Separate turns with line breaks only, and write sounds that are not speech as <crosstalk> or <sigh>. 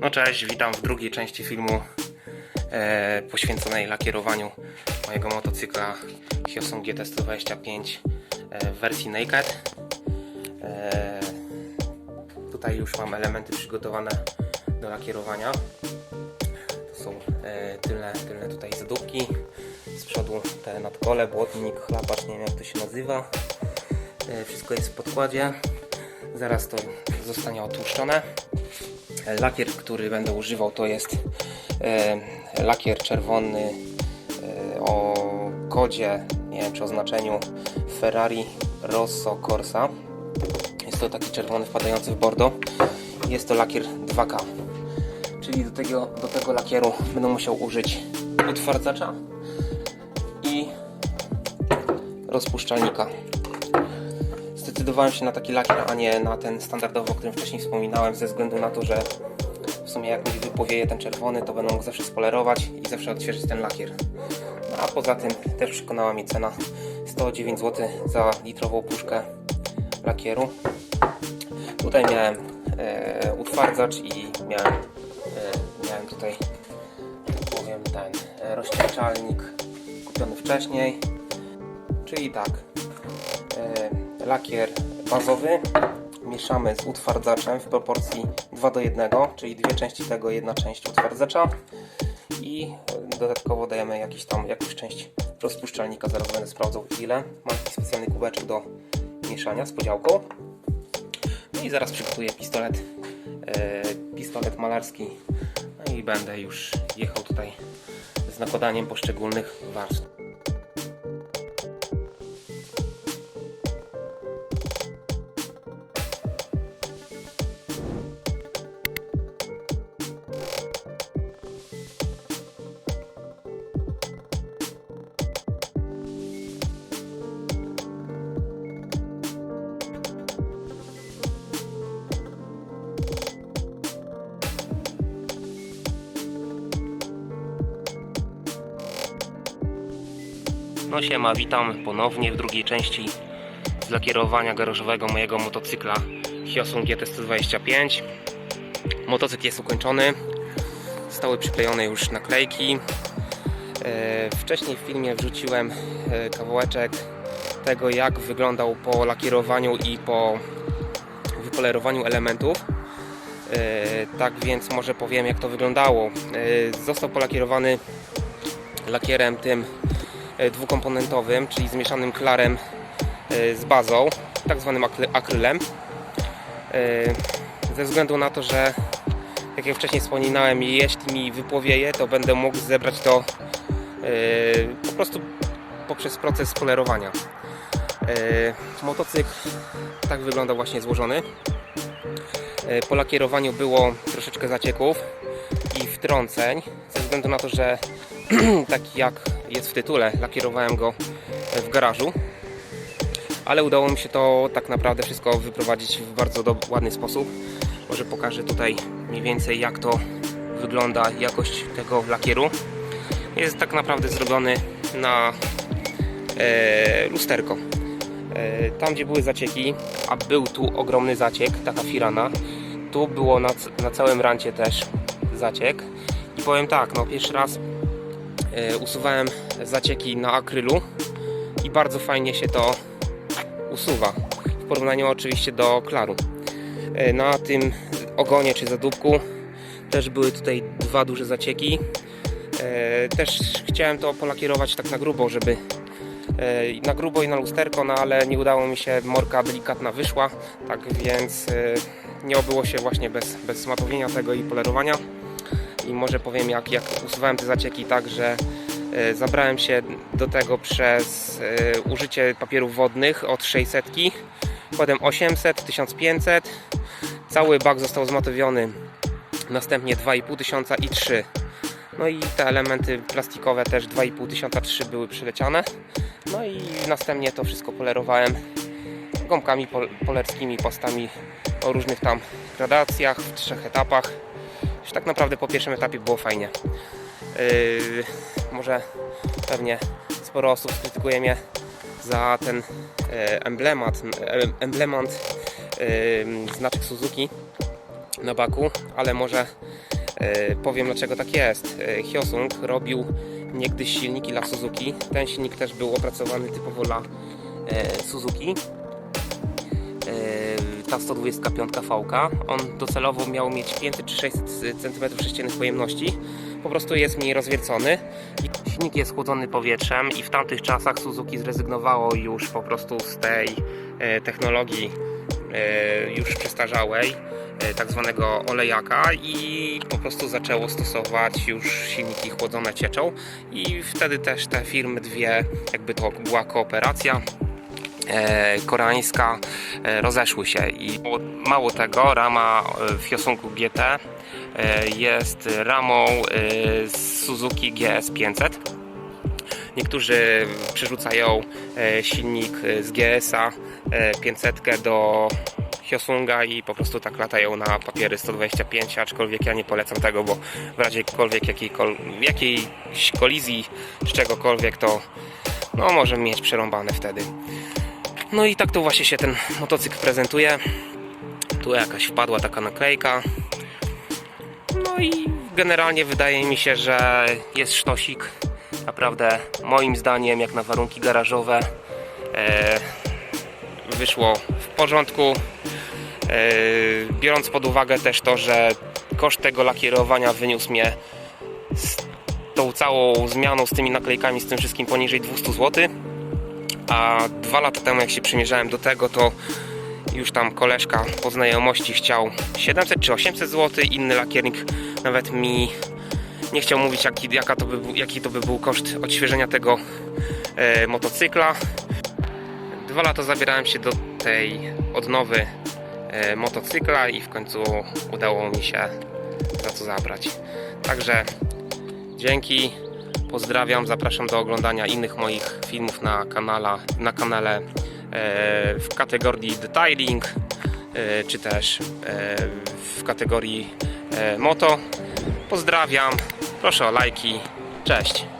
No cześć, witam w drugiej części filmu e, poświęconej lakierowaniu mojego motocykla Hyosung GT125 e, w wersji Naked. E, tutaj już mam elementy przygotowane do lakierowania. To są e, tylne, tylne tutaj zadupki, z przodu te nadkole, błotnik, chlapacz, nie wiem jak to się nazywa. E, wszystko jest w podkładzie. Zaraz to zostanie otłuszczone. Lakier, który będę używał, to jest e, lakier czerwony e, o kodzie, nie wiem czy oznaczeniu Ferrari Rosso Corsa. Jest to taki czerwony wpadający w bordo. Jest to lakier 2K. Czyli do tego, do tego lakieru będę musiał użyć utwardzacza i rozpuszczalnika. Zdecydowałem się na taki lakier, a nie na ten standardowy, o którym wcześniej wspominałem, ze względu na to, że w sumie jak mi wypłowieje ten czerwony, to będę mógł zawsze spolerować i zawsze odświeżyć ten lakier. No a poza tym też przekonała mnie cena 109 zł za litrową puszkę lakieru. Tutaj miałem e, utwardzacz i miałem, e, miałem tutaj, tak powiem, ten e, kupiony wcześniej. Czyli tak, lakier bazowy mieszamy z utwardzaczem w proporcji 2 do 1, czyli dwie części tego, jedna część utwardzacza i e, dodatkowo dajemy jakiś tam, jakąś część rozpuszczalnika, zaraz będę sprawdzał ile. Mam taki specjalny kubeczek do mieszania z podziałką. No i zaraz przygotuję pistolet, e, pistolet malarski no i będę już jechał tutaj z nakładaniem poszczególnych warstw. No siema, witam ponownie w drugiej części z lakierowania garażowego mojego motocykla Hyosung GT125. Motocykl jest ukończony, zostały przyklejone już naklejki. E, Wcześniej w filmie wrzuciłem e, kawałeczek tego jak wyglądał po lakierowaniu i po wypolerowaniu elementów. E, Tak więc może powiem jak to wyglądało. Został polakierowany lakierem tym dwukomponentowym, czyli zmieszanym klarem e, z bazą, tak zwanym akry- akrylem. E, Ze względu na to, że jak ja wcześniej wspominałem, jeśli mi wypłowieje, to będę mógł zebrać to e, po prostu poprzez proces polerowania. E, Motocykl tak wygląda właśnie złożony. E, Po lakierowaniu było troszeczkę zacieków i wtrąceń, ze względu na to, że <clears throat> taki jak jest w tytule, lakierowałem go w garażu. Ale udało mi się to tak naprawdę wszystko wyprowadzić w bardzo ładny sposób. Może pokażę tutaj mniej więcej jak to wygląda jakość tego lakieru. Jest tak naprawdę zrobiony na e, lusterko. E, tam gdzie były zacieki, a był tu ogromny zaciek, taka firana, tu było na, na całym rancie też zaciek. I powiem tak, no pierwszy raz usuwałem zacieki na akrylu i bardzo fajnie się to usuwa. W porównaniu oczywiście do klaru. E, Na tym ogonie czy zadupku też były tutaj dwa duże zacieki. E, Też chciałem to polakierować tak na grubo, żeby e, na grubo i na lusterko, no ale nie udało mi się, morka delikatna wyszła, tak więc e, nie obyło się właśnie bez, bez tego i polerowania i może powiem jak, jak usuwałem te zacieki tak, że e, zabrałem się do tego przez e, użycie papierów wodnych od 600, potem 800, 1500, cały bak został zmatowiony, następnie 2500 i 3. No i te elementy plastikowe też 2500, 3 były przyleciane. No i następnie to wszystko polerowałem gąbkami pol polerskimi, pastami o różnych tam gradacjach, w trzech etapach. Już tak naprawdę po pierwszym etapie było fajnie. Yy, może pewnie sporo osób skrytykuje mnie za ten e, emblemat, e, emblemat e, znaczek Suzuki na baku, ale może E, Powiem dlaczego tak jest. Hyosung robił niegdyś silniki dla Suzuki. Ten silnik też był opracowany typowo dla e, Suzuki. Ta 125 VK. On docelowo miał mieć 500 czy 600 cm3 pojemności. Po prostu jest mniej rozwiercony. Silnik jest chłodzony powietrzem i w tamtych czasach Suzuki zrezygnowało już po prostu z tej e, technologii e, już przestarzałej, e, tak zwanego olejaka i po prostu zaczęło stosować już silniki chłodzone cieczą i wtedy też te firmy dwie, jakby to była kooperacja koreańska e, rozeszły się i mało- tego rama e, w Hyosungu GT e, jest ramą e, z Suzuki GS500 Niektórzy przerzucają e, silnik e, z GS-a e, 500 do Hyosunga i po prostu tak latają na papiery 125, aczkolwiek ja nie polecam tego, bo w razie jakiejś kolizji z czegokolwiek to no może mieć przerąbane wtedy. No i tak to właśnie się ten motocykl prezentuje. Tu jakaś wpadła taka naklejka. No i generalnie wydaje mi się, że jest sztosik. Naprawdę, moim zdaniem, jak na warunki garażowe, e, wyszło w porządku. E, biorąc pod uwagę też to, że koszt tego lakierowania wyniósł mnie z tą całą zmianą, z tymi naklejkami, z tym wszystkim poniżej 200 zł. A dwa lata temu, jak się przymierzałem do tego, to już tam koleżka po znajomości chciał 700 czy 800 zł. Inny lakiernik nawet mi nie chciał mówić, jaki, jaka to by, jaki to by był koszt odświeżenia tego e, motocykla. Dwa lata zabierałem się do tej odnowy e, motocykla i w końcu udało mi się za to zabrać. Także dzięki, pozdrawiam, zapraszam do oglądania innych moich filmów na, kanala, na kanale e, w kategorii detailing e, czy też e, w kategorii moto. Pozdrawiam, proszę o lajki, cześć.